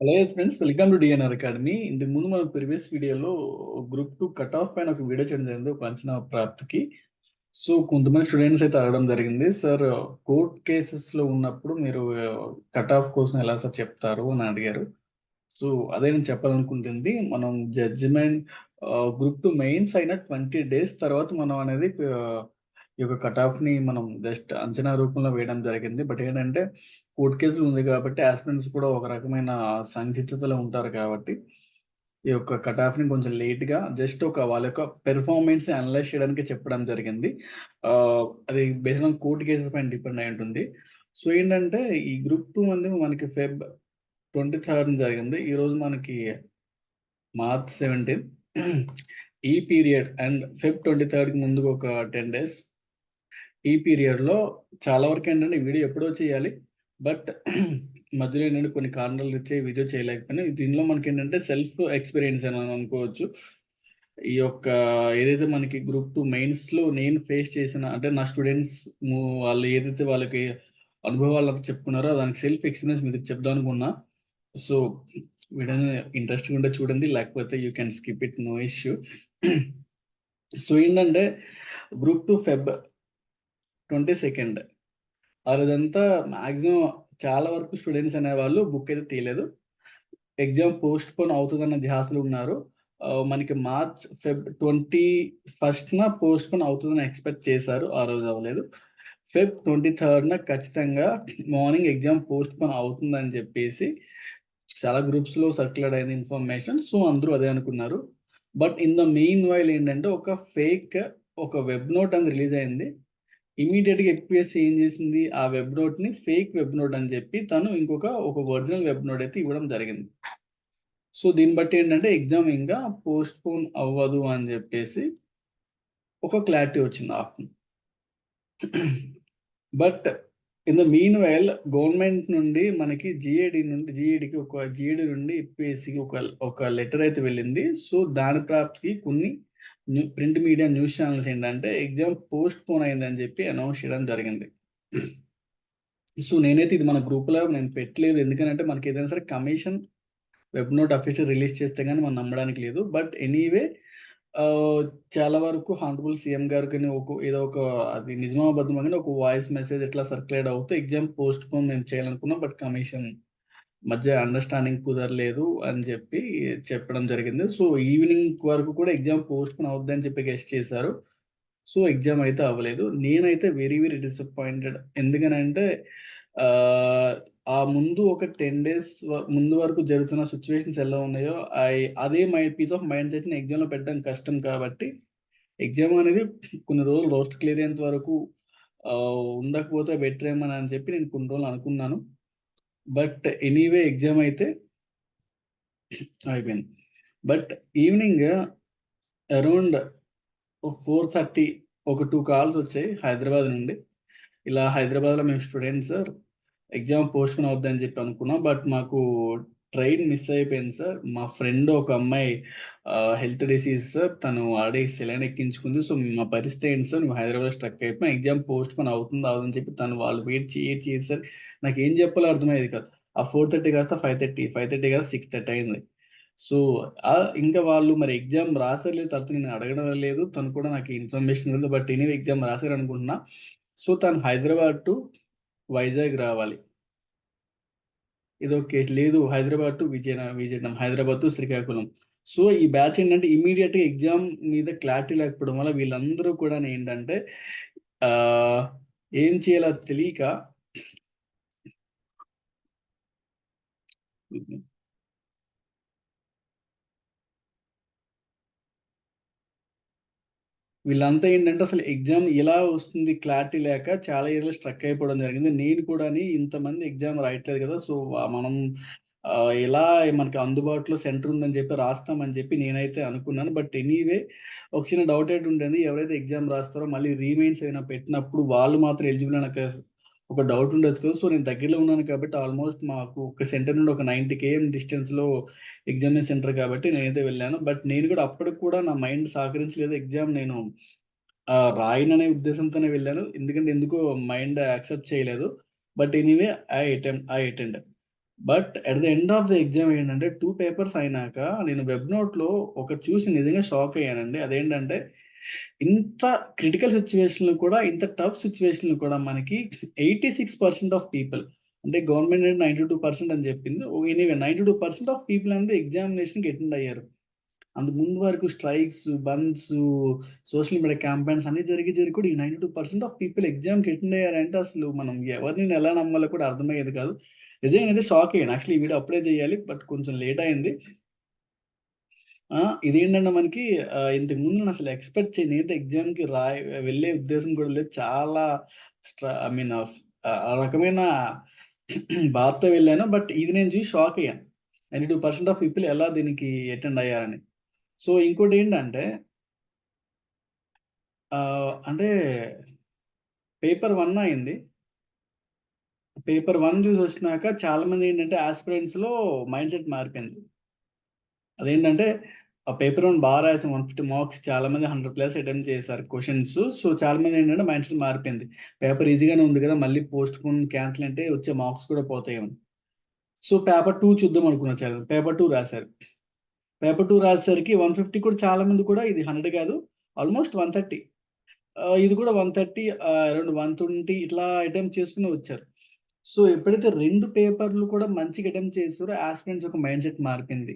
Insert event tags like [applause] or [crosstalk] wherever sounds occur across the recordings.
Hello friends welcome to DNR academy ఇంతకు ముందు మన ప్రీవియస్ వీడియోలో గ్రూప్ టూ కట్ ఆఫ్ పైన ఒక వీడియో చేయడం జరిగింది ఒక అంచనా ప్రాప్తికి. సో కొంతమంది స్టూడెంట్స్ అయితే అడగడం జరిగింది సార్ కోర్ట్ కేసెస్లో ఉన్నప్పుడు మీరు కట్ ఆఫ్ కోసం ఎలా సార్ చెప్తారు? అని అడిగారు. సో అదే నేను చెప్పాలనుకుంటుంది మనం జడ్జిమెంట్ గ్రూప్ టూ మెయిన్స్ అయిన ట్వంటీ డేస్ తర్వాత మనం అనేది యొక్క కట్ ఆఫ్ని మనం జస్ట్ అంచనా రూపంలో వేయడం జరిగింది. బట్ ఏంటంటే కోర్టు కేసులు ఉంది కాబట్టి ఆస్పిరెంట్స్ కూడా ఒక రకమైన సందిగ్ధతలో ఉంటారు కాబట్టి ఈ యొక్క కట్ ఆఫ్ని కొంచెం లేట్గా జస్ట్ ఒక వాళ్ళ యొక్క పెర్ఫార్మెన్స్ అనలైజ్ చేయడానికి చెప్పడం జరిగింది. అది బేస్డ్ ఆన్ కోర్టు కేసెస్ పైన డిపెండ్ అయి ఉంటుంది. సో ఏంటంటే ఈ గ్రూప్ టూ మంది మనకి ఫెబ్ ట్వంటీ థర్డ్ జరిగింది. ఈ రోజు మనకి మార్చ్ సెవెంటీన్ ఈ పీరియడ్ అండ్ ఫెబ్ ట్వంటీ థర్డ్కి ముందుకు ఒక టెన్ డేస్ ఈ పీరియడ్లో చాలా వరకు ఏంటంటే వీడియో ఎప్పుడో చేయాలి. బట్ [clears throat] మధ్యలో ఏంటంటే కొన్ని కారణాలు ఇచ్చే వీడియో చేయలేకపోయినా దీనిలో మనకి ఏంటంటే సెల్ఫ్ ఎక్స్పీరియన్స్ అని అనుకోవచ్చు. ఈ యొక్క ఏదైతే మనకి గ్రూప్ టూ మెయిన్స్లో నేను ఫేస్ చేసిన అంటే నా స్టూడెంట్స్ వాళ్ళు ఏదైతే వాళ్ళకి అనుభవాలు చెప్పుకున్నారో దానికి సెల్ఫ్ ఎక్స్పీరియన్స్ మీకు చెప్దాం అనుకున్నా. సో వీడియోని ఇంట్రెస్ట్గా ఉంటే చూడండి లేకపోతే you can skip it no issue. [clears throat] So ఏంటంటే group two Feb twenty second. ఆ రోజంతా మాక్సిమం చాలా వరకు స్టూడెంట్స్ అనేవాళ్ళు బుక్ అయితే తీయలేదు. ఎగ్జామ్ పోస్ట్ పోన్ అవుతుందన్న ధ్యాసలు ఉన్నారు. మనకి మార్చ్ ఫెబ్ ట్వంటీ ఫస్ట్న పోస్ట్ పోన్ అవుతుందని ఎక్స్పెక్ట్ చేశారు. ఆ రోజు అవ్వలేదు. ఫెబ్ ట్వంటీ థర్డ్న ఖచ్చితంగా మార్నింగ్ ఎగ్జామ్ పోస్ట్ పోన్ అవుతుందని చెప్పేసి చాలా గ్రూప్స్లో సర్క్యులేట్ అయిన ఇన్ఫర్మేషన్ సో అందరూ అదే అనుకున్నారు. But in the meanwhile ఏంటంటే ఒక ఫేక్ ఒక వెబ్ నోట్ అని రిలీజ్ అయింది. ఇమీడియట్గా ఏం చేసింది? ఆ వెబ్ నోట్ని ఫేక్ వెబ్ నోట్ అని చెప్పి తను ఇంకొక ఒక ఒరిజినల్ వెబ్ నోట్ అయితే ఇవ్వడం జరిగింది. సో దీన్ని బట్టి ఏంటంటే ఎగ్జామ్ ఇంకా పోస్ట్ పోన్ అవ్వదు అని చెప్పేసి ఒక క్లారిటీ వచ్చింది afternoon but in the meanwhile government నుండి మనకి జిఏడి నుండి జిఏడికి ఒక జిఏడి నుండి ఎప్పిఎస్సికి ఒక ఒక లెటర్ అయితే వెళ్ళింది. సో దాని ప్రాప్తికి కొన్ని ప్రింట్ మీడియా న్యూస్ ఛానల్స్ ఏంటంటే ఎగ్జామ్ పోస్ట్ పోన్ అయిందని చెప్పి అనౌన్స్ చేయడం జరిగింది. సో నేనైతే ఇది మన గ్రూప్లో నేను పెట్టలేదు. ఎందుకంటే మనకి ఏదైనా సరే commission web note official release చేస్తే కానీ మనం నమ్మడానికి లేదు. బట్ ఎనీవే చాలా వరకు హానరబుల్ సీఎం గారు కానీ ఒక ఏదో ఒక అది నిజమాబద్ధం కానీ ఒక వాయిస్ మెసేజ్ ఎట్లా సర్క్యులేట్ అవుతూ ఎగ్జామ్ పోస్ట్ పోన్ మేము చేయాలనుకున్నాం బట్ కమిషన్ మధ్య అండర్స్టాండింగ్ కుదరలేదు అని చెప్పి చెప్పడం జరిగింది. సో ఈవినింగ్ వరకు కూడా ఎగ్జామ్ పోస్ట్ పోన్ అవుద్ది అని చెప్పి గెస్ట్ చేశారు. సో ఎగ్జామ్ అయితే అవ్వలేదు. నేనైతే వెరీ వెరీ డిసప్పాయింటెడ్ ఎందుకనంటే ఆ ముందు ఒక టెన్ డేస్ ముందు వరకు జరుగుతున్న సిచ్యువేషన్స్ ఎలా ఉన్నాయో అదే మై పీస్ ఆఫ్ మైండ్ సెట్ని ఎగ్జామ్లో పెట్టడం కష్టం కాబట్టి ఎగ్జామ్ అనేది కొన్ని రోజులు రోస్ట్ క్లియర్ అయ్యేంత వరకు ఉండకపోతే బెటర్ ఏమని అని చెప్పి నేను కొన్ని రోజులు అనుకున్నాను. బట్ ఎనీవే ఎగ్జామ్ అయితే అయిపోయింది. But evening around four thirty ఒక టూ కాల్స్ వచ్చాయి హైదరాబాద్ నుండి. ఇలా హైదరాబాద్లో మేము స్టూడెంట్స్ సార్ ఎగ్జామ్ పోస్ట్ అవుద్దని చెప్పి అనుకున్నాం. బట్ మాకు ట్రైన్ మిస్ అయిపోయింది సార్. మా ఫ్రెండ్ ఒక అమ్మాయి హెల్త్ డిసీజ్ సార్. తను ఆడే సెలైన్ ఎక్కించుకుంది. సో మా పరిస్థితి ఏంటి సార్? నువ్వు హైదరాబాద్ స్ట్రక్ అయిపోయి. ఎగ్జామ్ పోస్ట్ పోన్ అవుతుంది అవుతుందని చెప్పి తను వాళ్ళు వెయిట్ చేయట్ చేయదు సార్. నాకు ఏం చెప్పాలో అర్థమయ్యేది కాదు. ఆ ఫోర్ థర్టీ కాస్త ఫైవ్ థర్టీ ఫైవ్ థర్టీ కాస్త సిక్స్ థర్టీ అయింది. సో ఇంకా వాళ్ళు మరి ఎగ్జామ్ రాసలేదు. తర్వాత నేను అడగడం లేదు. తను కూడా నాకు ఇన్ఫర్మేషన్ లేదు బట్ ఎనీ ఎగ్జామ్ రాసారు అనుకుంటున్నా సో తను హైదరాబాద్ టు వైజాగ్ రావాలి. ఇది కేసు లేదు. హైదరాబాద్ టు విజయ విజయనగరం హైదరాబాద్ టు శ్రీకాకుళం. సో ఈ బ్యాచ్ ఏంటంటే ఇమీడియట్గా ఎగ్జామ్ మీద క్లారిటీ లేకపోవడం వల్ల వీళ్ళందరూ కూడా ఏంటంటే ఆ ఏం చేయాలో తెలియక వీళ్ళంతా ఏంటంటే అసలు ఎగ్జామ్ ఎలా వస్తుంది క్లారిటీ లేక చాలా ఇయర్లు స్ట్రక్ అయిపోవడం జరిగింది. నేను కూడా ఇంతమంది ఎగ్జామ్ రాయట్లేదు కదా సో మనం ఎలా మనకి అందుబాటులో సెంటర్ ఉందని చెప్పి రాస్తామని చెప్పి నేనైతే అనుకున్నాను. బట్ ఎనీవే ఒక చిన్న డౌట్ అయితే ఉండేది ఎవరైతే ఎగ్జామ్ రాస్తారో మళ్ళీ రీమైన్స్ అయినా పెట్టినప్పుడు వాళ్ళు మాత్రం ఎలిజిబుల్ అని ఒక డౌట్ ఉండొచ్చు కదా. సో నేను దగ్గరలో ఉన్నాను కాబట్టి ఆల్మోస్ట్ మాకు ఒక సెంటర్ నుండి ఒక నైంటీ కేఎం డిస్టెన్స్లో ఎగ్జామినేషన్ సెంటర్ కాబట్టి నేనైతే వెళ్ళాను. బట్ నేను కూడా అప్పటికి కూడా నా మైండ్ సహకరించలేదు. ఎగ్జామ్ నేను రాయననే ఉద్దేశంతోనే వెళ్ళాను. ఎందుకంటే ఎందుకో మైండ్ యాక్సెప్ట్ చేయలేదు. But anyway I attend I attend but at the end of the exam ఏంటంటే టూ పేపర్స్ అయినాక నేను వెబ్ నోట్లో ఒక చూసి నిజంగా షాక్ అయ్యానండి. అదేంటంటే ఇంత క్రిటికల్ సిచ్యువేషన్లు కూడా ఇంత టఫ్ సిచ్యువేషన్లు కూడా మనకి eighty six percent of people అంటే గవర్నమెంట్ నైంటీ టూ పర్సెంట్ అని చెప్పింది. Anyway ninety two percent of people అనేది ఎగ్జామినేషన్కి అటెండ్ అయ్యారు. అందు ముందు వరకు strikes bandhs social media campaigns అన్ని జరిగి జరిగి కూడా ఈ ninety two percent of people ఎగ్జామ్కి అటెండ్ అయ్యారంటే అసలు మనం ఎవరిని ఎలా నమ్మాలో కూడా అర్థమయ్యేది కాదు. నిజంగా అయితే షాక్ అయ్యాను. యాక్చువల్లీ ఈ వీడియో అప్లై చేయాలి బట్ కొంచెం లేట్ అయింది. ఆ, ఇదేంటంటే మనకి ఇంతకు ముందు అసలు ఎక్స్పెక్ట్ చేయను. నేనైతే ఎగ్జామ్కి రాయ వెళ్ళే ఉద్దేశం కూడా లేదు. చాలా ఐ మీన్ ఆ రకమైన [clears throat] బాధతో వెళ్ళాను. బట్ ఇది నేను చూసి షాక్ అయ్యాను ninety two percent of people ఎలా దీనికి అటెండ్ అయ్యారని. సో ఇంకోటి ఏంటంటే అంటే పేపర్ వన్ అయింది. పేపర్ వన్ చూసి వచ్చినాక చాలా మంది ఏంటంటే ఆస్పిరెంట్స్ మైండ్ సెట్ మారిపోయింది. అదేంటంటే ఆ పేపర్ వన్ బాగా రాసాం. వన్ ఫిఫ్టీ మార్క్స్ చాలా మంది హండ్రెడ్ ప్లస్ అటెంప్ట్ చేశారు క్వశ్చన్స్ సో చాలా మంది ఏంటంటే మైండ్ సెట్ మారిపోయింది. పేపర్ ఈజీగానే ఉంది కదా మళ్ళీ పోస్ట్ పోన్ క్యాన్సిల్ అంటే వచ్చే మార్క్స్ కూడా పోతాయి సో పేపర్ టూ చూద్దాం అనుకున్నారు చాలా పేపర్ టూ రాశారు. పేపర్ టూ రాసేసరికి వన్ ఫిఫ్టీ కూడా చాలా మంది కూడా ఇది హండ్రెడ్ కాదు ఆల్మోస్ట్ వన్ థర్టీ ఇది కూడా one thirty around one twenty ఇట్లా అటెంప్ట్ చేసుకుని వచ్చారు. సో ఎప్పుడైతే రెండు పేపర్లు కూడా మంచిగా అటెంప్ట్ చేసారో ఆస్పిరెంట్స్ ఒక మైండ్ సెట్ మారిపోయింది.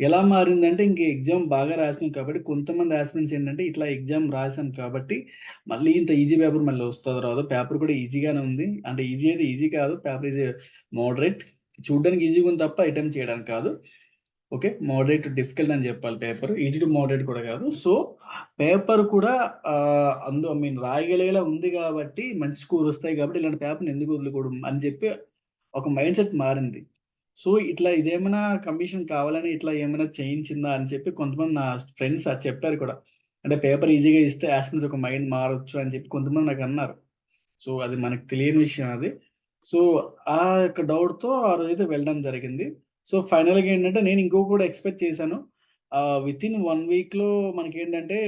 ఎలా మారిందంటే ఇంక ఎగ్జామ్ బాగా రాసినాం కాబట్టి కొంతమంది ఆస్పిరెంట్స్ ఏంటంటే ఇట్లా ఎగ్జామ్ రాసాం కాబట్టి మళ్ళీ ఇంత ఈజీ పేపర్ మళ్ళీ వస్తుందో రాదు పేపర్ కూడా ఈజీగానే ఉంది. అంటే ఈజీ అయితే ఈజీ కాదు పేపర్ ఈజీ మోడరేట్. చూడడానికి ఈజీగా ఉంది తప్ప అటెంప్ట్ చేయడానికి కాదు. ఓకే మోడరేట్ డిఫికల్ట్ అని చెప్పాలి పేపర్. ఈజీ టు మోడరేట్ కూడా కాదు. సో పేపర్ కూడా అందు ఐ మీన్ రాయగలిగేలా ఉంది కాబట్టి మంచి స్కోర్ వస్తాయి కాబట్టి ఇలాంటి పేపర్ని ఎందుకు వదులుకోవడం అని చెప్పి ఒక మైండ్ సెట్ మారింది. సో ఇట్లా ఇదేమైనా కమిషన్ కావాలని ఇట్లా ఏమైనా చేయించిందా అని చెప్పి కొంతమంది నా ఫ్రెండ్స్ అది చెప్పారు కూడా. అంటే పేపర్ ఈజీగా ఇస్తే ఆస్పిరెంట్స్ ఒక మైండ్ మారొచ్చు అని చెప్పి కొంతమంది నాకు అన్నారు. సో అది మనకు తెలియని విషయం అది. సో ఆ యొక్క డౌట్తో ఆ రోజైతే వెళ్ళడం జరిగింది. సో ఫైనల్గా ఏంటంటే నేను ఇంకో కూడా ఎక్స్పెక్ట్ చేశాను. విత్ ఇన్ వన్ వీక్లో మనకి ఏంటంటే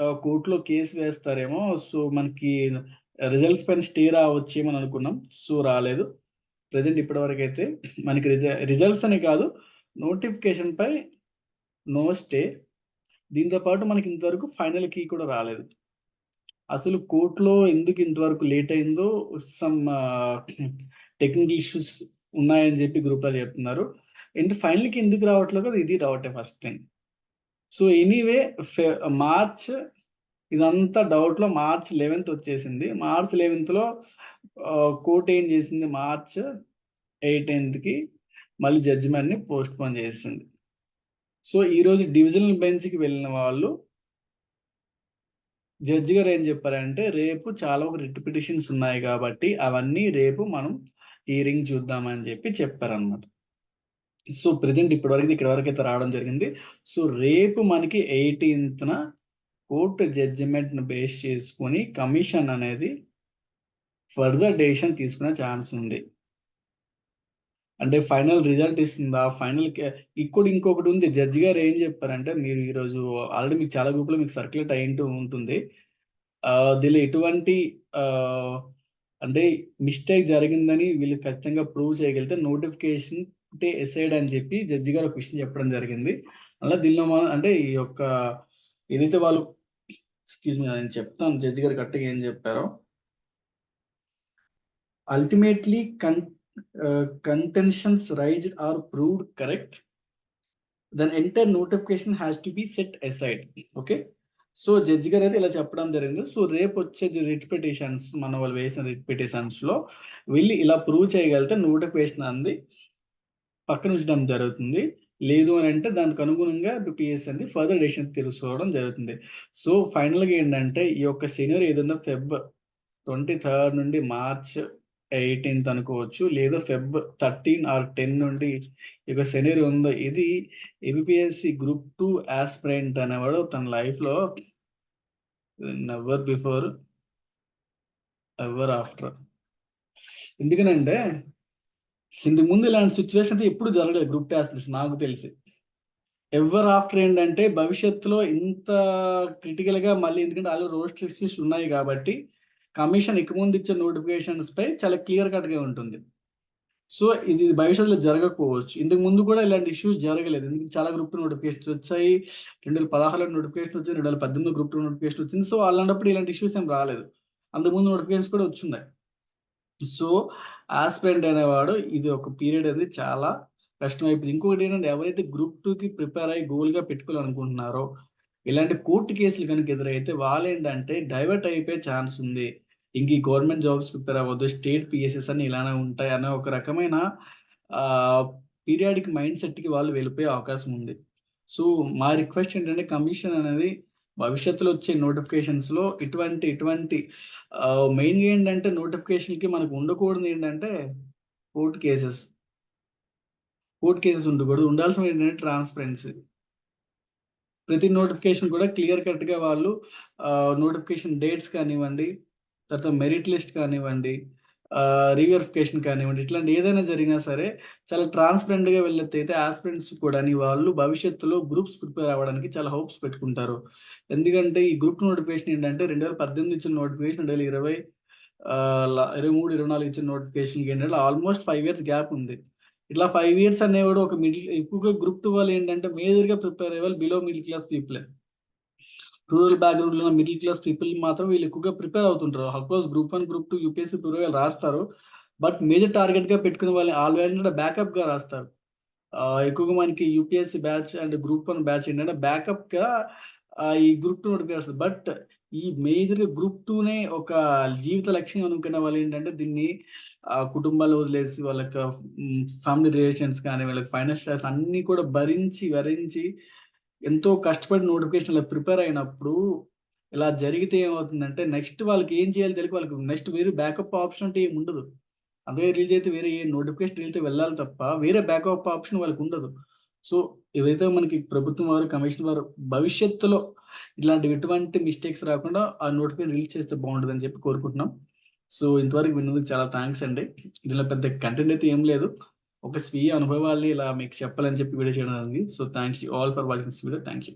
కోర్టులో కేసు వేస్తారేమో. సో మనకి రిజల్ట్స్ పైన స్టే రావచ్చేమని అనుకున్నాం. సో రాలేదు. ప్రజెంట్ ఇప్పటి వరకు అయితే మనకి రిజల్ట్స్ అని కాదు నోటిఫికేషన్ పై నో స్టే. దీంతో పాటు మనకి ఇంతవరకు ఫైనల్ కీ కూడా రాలేదు. అసలు కోర్టులో ఎందుకు ఇంతవరకు లేట్ అయిందో సమ్ టెక్నికల్ ఇష్యూస్ ఉన్నాయని చెప్పి గ్రూప్లో చెప్తున్నారు. అంటే ఫైనల్కి ఎందుకు రావట్లేదు కదా ఇది రావట్లే first thing. So anyway March ఇదంతా డౌట్లో మార్చ్ లెవెన్త్ వచ్చేసింది. మార్చ్ లెవెన్త్లో కోర్ట్ ఏం చేసింది? మార్చ్ ఎయిటీన్త్కి మళ్ళీ జడ్జిమెంట్ని పోస్ట్ పోన్ చేసింది. సో ఈరోజు డివిజనల్ బెంచ్కి వెళ్ళిన వాళ్ళు జడ్జి గారు ఏం చెప్పారంటే రేపు చాలా ఒక రిట్ పిటిషన్స్ ఉన్నాయి కాబట్టి అవన్నీ రేపు మనం హియరింగ్ చూద్దామని చెప్పి చెప్పారనమాట సో ప్రజెంట్ ఇప్పటి వరకు ఇక్కడ వరకు అయితే రావడం జరిగింది. సో రేపు మనకి ఎయిటీన్త్న కోర్టు జడ్జిమెంట్ను బేస్ చేసుకొని కమిషన్ అనేది ఫర్దర్ డెసిషన్ తీసుకునే ఛాన్స్ ఉంది. అంటే ఫైనల్ రిజల్ట్ ఇస్తుందా? ఫైనల్ ఇక్కడ ఇంకొకటి ఉంది. జడ్జి గారు ఏం చెప్పారంటే మీరు ఈరోజు ఆల్రెడీ మీకు చాలా గ్రూప్లో మీకు సర్క్యులేట్ అయింటూ ఉంటుంది. దీనిలో ఎటువంటి అంటే మిస్టేక్ జరిగిందని వీళ్ళు ఖచ్చితంగా ప్రూవ్ చేయగలిగితే నోటిఫికేషన్ ఎసైడ్ అని చెప్పి జడ్జి గారు ఒక విషయం చెప్పడం జరిగింది. అలా దీనిలో మనం అంటే ఈ యొక్క ఏదైతే వాళ్ళు ఎక్స్క్యూజ్ మీ నేను చెప్తాను. జడ్జి గారు కరెక్ట్గా ఏం చెప్పారో. Ultimately con contentions raised are proved correct then entire notification has to be set aside okay so judge గారు అయితే ఇలా చెప్పడం జరిగింది. సో రేపు వచ్చే రిట్ పిటిషన్స్ మన వాళ్ళు వేసిన రిట్ పిటిషన్స్లో వెళ్ళి ఇలా ప్రూవ్ చేయగలిగితే నోటిఫికేషన్ అంది పక్కన ఉంచడం జరుగుతుంది. లేదు అని అంటే దానికి అనుగుణంగా పిఎస్ అనేది ఫర్దర్ డెసిషన్ తీసుకోవడం జరుగుతుంది. సో ఫైనల్గా ఏంటంటే ఈ యొక్క సీనియర్ ఏదైనా ఫెబ్ ట్వంటీ థర్డ్ నుండి మార్చ్ ఎయిటీన్త్ అనుకోవచ్చు లేదా ఫెబ్ థర్టీన్ ఆర్ టెన్ నుండి ఈ యొక్క సెనరీ ఉందో ఇది ఏబిపిఎస్సి గ్రూప్ టూ ఆస్పిరెంట్ అనేవాడు తన లైఫ్లో నెవర్ బిఫోర్ ఎవర్ ఆఫ్టర్ ఎందుకనంటే ఇంత ముందు ఇలాంటి సిచ్యువేషన్ అయితే ఎప్పుడు జరగలేదు. గ్రూప్ టాస్క్ నాకు తెలిసి. ఎవర్ ఆఫ్టర్ ఏంటంటే భవిష్యత్తులో ఇంత క్రిటికల్గా మళ్ళీ ఎందుకంటే ఆల్రెడీ రోస్ట్ లిస్ట్స్ ఉన్నాయి కాబట్టి కమిషన్ ఇక ముందు ఇచ్చే నోటిఫికేషన్స్ పై చాలా క్లియర్ కట్గా ఉంటుంది. సో ఇది భవిష్యత్తులో జరగకపోవచ్చు. ఇంతకు ముందు కూడా ఇలాంటి ఇష్యూస్ జరగలేదు. ఎందుకంటే చాలా గ్రూప్ టూ నోటిఫికేషన్స్ వచ్చాయి. రెండు వేల పదహారులో నోటిఫికేషన్ వచ్చింది. రెండు వేల పద్దెనిమిది గ్రూప్ టూ నోటిఫికేషన్ వచ్చింది. సో అలాంటప్పుడు ఇలాంటి ఇష్యూస్ ఏం రాలేదు. అంతకుముందు నోటిఫికేషన్స్ కూడా వచ్చిన్నాయి. సో ఆస్పెంట్ అనేవాడు ఇది ఒక పీరియడ్ అనేది చాలా కష్టం అయిపోయింది ఇంకొకటి ఏంటంటే ఎవరైతే గ్రూప్ టూకి ప్రిపేర్ అయ్యి గోల్గా పెట్టుకోవాలనుకుంటున్నారో ఇలాంటి కోర్టు కేసులు కనుక ఎదురైతే వాళ్ళు ఏంటంటే డైవర్ట్ అయిపోయే ఛాన్స్ ఉంది. ఇంక ఈ గవర్నమెంట్ జాబ్స్ ప్రిపేర్ అవ్వద్దు స్టేట్ పిఎస్ఎస్ అని ఇలానే ఉంటాయి అనే ఒక రకమైన పీరియాడిక్ మైండ్ సెట్కి వాళ్ళు వెళ్ళిపోయే అవకాశం ఉంది. సో మా రిక్వెస్ట్ ఏంటంటే కమిషన్ అనేది భవిష్యత్తులో వచ్చే నోటిఫికేషన్స్లో ఇటువంటి ఇటువంటి మెయిన్గా ఏంటంటే నోటిఫికేషన్కి మనకు ఉండకూడదు ఏంటంటే కోర్టు కేసెస్ కోర్టు కేసెస్ ఉండకూడదు. ఉండాల్సిన ఏంటంటే ట్రాన్స్పరెన్సీ ప్రతి నోటిఫికేషన్ కూడా క్లియర్ కట్గా వాళ్ళు నోటిఫికేషన్ డేట్స్ కానివ్వండి తర్వాత మెరిట్ లిస్ట్ కానివ్వండి రీవెరిఫికేషన్ కానివ్వండి ఇట్లాంటి ఏదైనా జరిగినా సరే చాలా ట్రాన్స్పరెంట్గా వెళ్ళితే ఆస్పిరెంట్స్ కూడా వాళ్ళు భవిష్యత్తులో గ్రూప్స్ ప్రిపేర్ అవ్వడానికి చాలా హోప్స్ పెట్టుకుంటారు. ఎందుకంటే ఈ గ్రూప్ నోటిఫికేషన్ ఏంటంటే రెండు వేల పద్దెనిమిది ఇచ్చిన నోటిఫికేషన్ రెండు వేల ఇరవై ఇరవై మూడు ఇరవై నాలుగు ఇచ్చిన నోటిఫికేషన్ ఏంటంటే ఆల్మోస్ట్ ఫైవ్ ఇయర్స్ గ్యాప్ ఉంది. ఇట్లా ఫైవ్ ఇయర్స్ అనేవాడు ఒక మిడిల్ ఎక్కువగా గ్రూప్ టూ వాళ్ళు ఏంటంటే మేజర్గా ప్రిపేర్ అయ్యే వాళ్ళు below middle class people rural బ్యాక్గ్రౌండ్లో మిడిల్ క్లాస్ పీపుల్ మాత్రం వీళ్ళు ఎక్కువగా ప్రిపేర్ అవుతుంటారు. Of course group one group two UPSC prepare రాస్తారు. బట్ మేజర్ టార్గెట్గా పెట్టుకునే వాళ్ళు ఆల్రెడీ బ్యాకప్గా రాస్తారు. ఎక్కువగా మనకి UPSC batch and group one batch ఏంటంటే బ్యాకప్గా ఈ గ్రూప్ టూ నోటిఫికేషన్ బట్ ఈ మేజర్గా గ్రూప్ టూనే ఒక జీవిత లక్ష్యం అనుకునే వాళ్ళు ఏంటంటే దీన్ని కుటుంబాలు వదిలేసి వాళ్ళకి ఫ్యామిలీ రిలేషన్స్ కానీ వాళ్ళకి ఫైనాన్స్ అన్ని కూడా భరించి భరించి ఎంతో కష్టపడి నోటిఫికేషన్ ప్రిపేర్ అయినప్పుడు ఇలా జరిగితే ఏమవుతుందంటే నెక్స్ట్ వాళ్ళకి ఏం చేయాలి తెలియక వాళ్ళకి నెక్స్ట్ వేరే బ్యాకప్ ఆప్షన్ అంటే ఏమి ఉండదు. అదే రిలీజ్ అయితే వేరే ఏ నోటిఫికేషన్ రిలీజ్ వెళ్ళాలి తప్ప వేరే బ్యాకప్ ఆప్షన్ వాళ్ళకి ఉండదు. సో ఏవైతే మనకి ప్రభుత్వం వారు కమిషన్ వారు భవిష్యత్తులో ఇలాంటి ఎటువంటి మిస్టేక్స్ రాకుండా ఆ నోటిఫికేషన్ రిలీజ్ చేస్తే బాగుంటుంది అని చెప్పి కోరుకుంటున్నాం. సో ఇంతవరకు విన్నందుకు చాలా థ్యాంక్స్ అండి. ఇందులో పెద్ద కంటెంట్ అయితే ఏం లేదు. ఒక స్వీయ అనుభవాల్ని ఇలా మీకు చెప్పాలని చెప్పి వీడియో చేయడానికి so thank you all for watching this video thank you